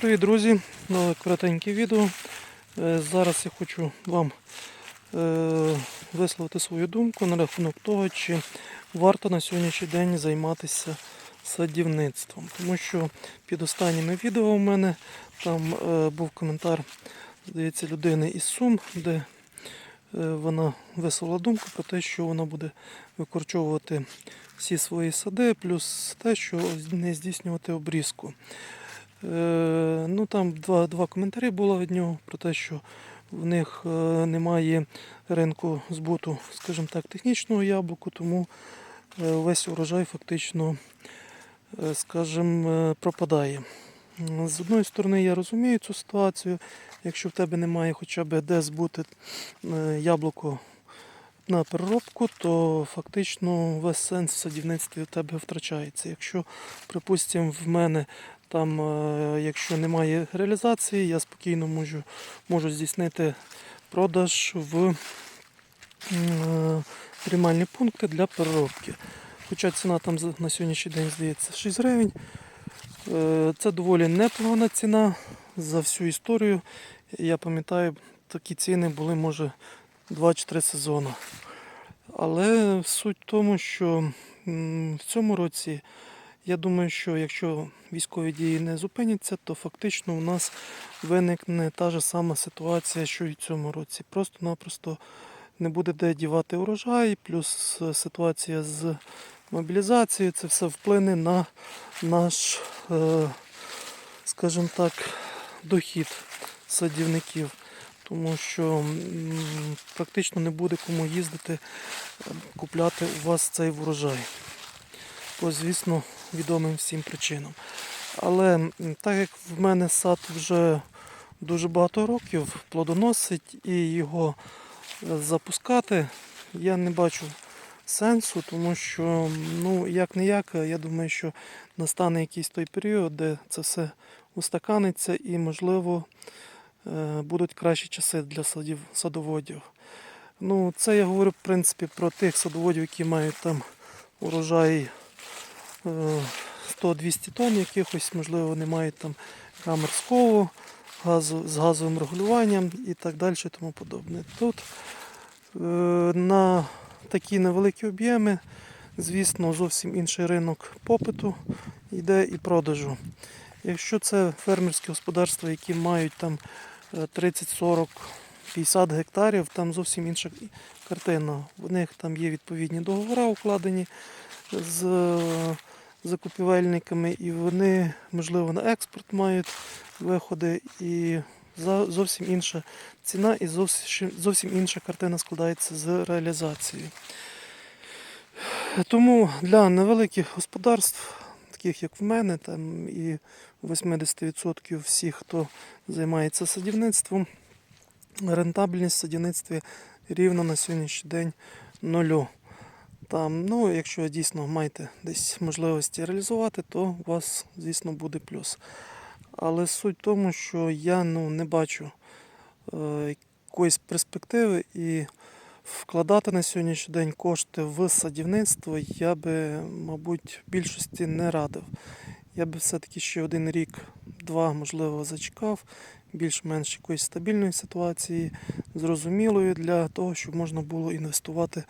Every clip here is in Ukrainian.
Привіт, друзі! Нове коротеньке відео. Е, Зараз я хочу вам е, висловити свою думку на рахунок того, чи варто на сьогоднішній день займатися садівництвом. Тому що під останніми відео у мене там е, був коментар, здається, людини із Сум, де вона висловила думку про те, що вона буде викорчовувати всі свої сади, плюс те, що не здійснювати обрізку. Е, ну там два, два коментарі було від нього про те, що в них е, немає ринку збуту, скажімо так, технічного яблуку, тому е, весь урожай фактично, скажімо, пропадає. З одної сторони, я розумію цю ситуацію. Якщо в тебе немає хоча б де збути яблуко на переробку, то фактично весь сенс в садівництві у тебе втрачається. Якщо, припустимо, в мене там, е, якщо немає реалізації, я спокійно можу, можу здійснити продаж в е, приймальні пункти для переробки. Хоча ціна там на сьогоднішній день здається 6 гривень. Е, Це доволі непогана ціна за всю історію. Я пам'ятаю, такі ціни були, може, 2 чи 3 сезони. Але суть в тому, що в цьому році я думаю, що якщо військові дії не зупиняться, то фактично у нас виникне та ж сама ситуація, що і в цьому році. Просто-напросто не буде де дівати урожай, плюс ситуація з мобілізацією, це все вплине на наш, е, скажімо так, дохід садівників. Тому що практично не буде кому їздити, е, купляти у вас цей врожай. По, звісно, відомим всім причинам. Але так як в мене сад вже дуже багато років плодоносить і його е, запускати, я не бачу сенсу, тому що, ну, як не як, я думаю, що настане якийсь той період, де це все устаканиться і, можливо, е, будуть кращі часи для садів, садоводів. Ну, це я говорю, в принципі, про тих садоводів, які мають там урожай 100-200 тонн якихось, можливо, вони мають там камер скову, газу, з газовим регулюванням і так далі, тому подобне. Тут е, на такі невеликі об'єми, звісно, зовсім інший ринок попиту йде і продажу. Якщо це фермерські господарства, які мають там е, 30, 40, 50 гектарів, там зовсім інша картина. В них там є відповідні договори укладені з е, закупівельниками, і вони, можливо, на експорт мають виходи, і зовсім інша ціна і зовсім, зовсім інша картина складається з реалізацією. Тому для невеликих господарств, таких як в мене, там і 80% всіх, хто займається садівництвом, рентабельність в садівництві рівно на сьогоднішній день нулю. Там, ну, якщо дійсно маєте десь можливості реалізувати, то у вас, звісно, буде плюс. Але суть в тому, що я ну, не бачу е, якоїсь перспективи і вкладати на сьогоднішній день кошти в садівництво я би, мабуть, в більшості не радив. Я би все-таки ще один рік, два, можливо, зачекав, більш-менш якоїсь стабільної ситуації, зрозумілої для того, щоб можна було інвестувати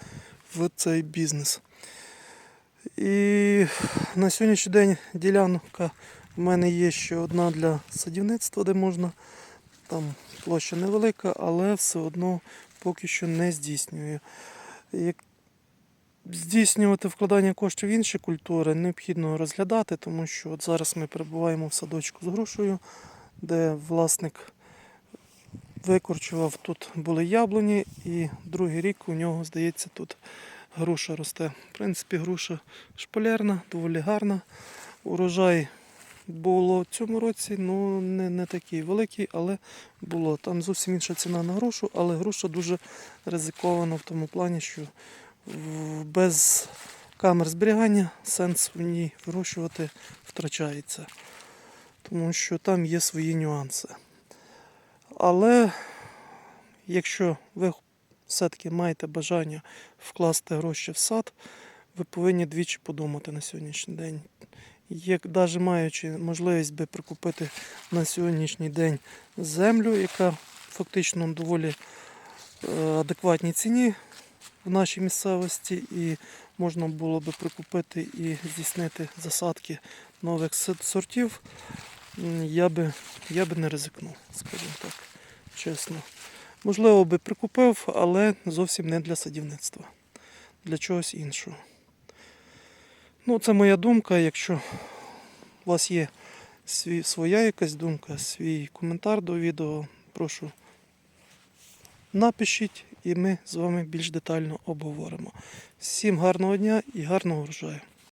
в цей бізнес. І на сьогоднішній день ділянка в мене є ще одна для садівництва, де можна. Там площа невелика, але все одно поки що не здійснюю. Як здійснювати вкладання коштів в інші культури необхідно розглядати, тому що от зараз ми перебуваємо в садочку з грушею, де власник викорчував, тут були яблуні, і другий рік у нього, здається, тут груша росте. В принципі, груша шпалерна, доволі гарна. Урожай було в цьому році, ну не, не такий великий, але було. Там зовсім інша ціна на грушу, але груша дуже ризикована в тому плані, що без камер зберігання сенс в ній вирощувати втрачається. Тому що там є свої нюанси. Але якщо ви все-таки маєте бажання вкласти гроші в сад, ви повинні двічі подумати на сьогоднішній день. як навіть маючи можливість би прикупити на сьогоднішній день землю, яка фактично доволі е, адекватній ціні в нашій місцевості, і можна було би прикупити і здійснити засадки нових сортів, я би, я би не ризикнув, скажімо так, чесно. Можливо, би прикупив, але зовсім не для садівництва, для чогось іншого. Ну, це моя думка. Якщо у вас є свій, своя якась думка, свій коментар до відео, прошу напишіть і ми з вами більш детально обговоримо. Всім гарного дня і гарного врожаю!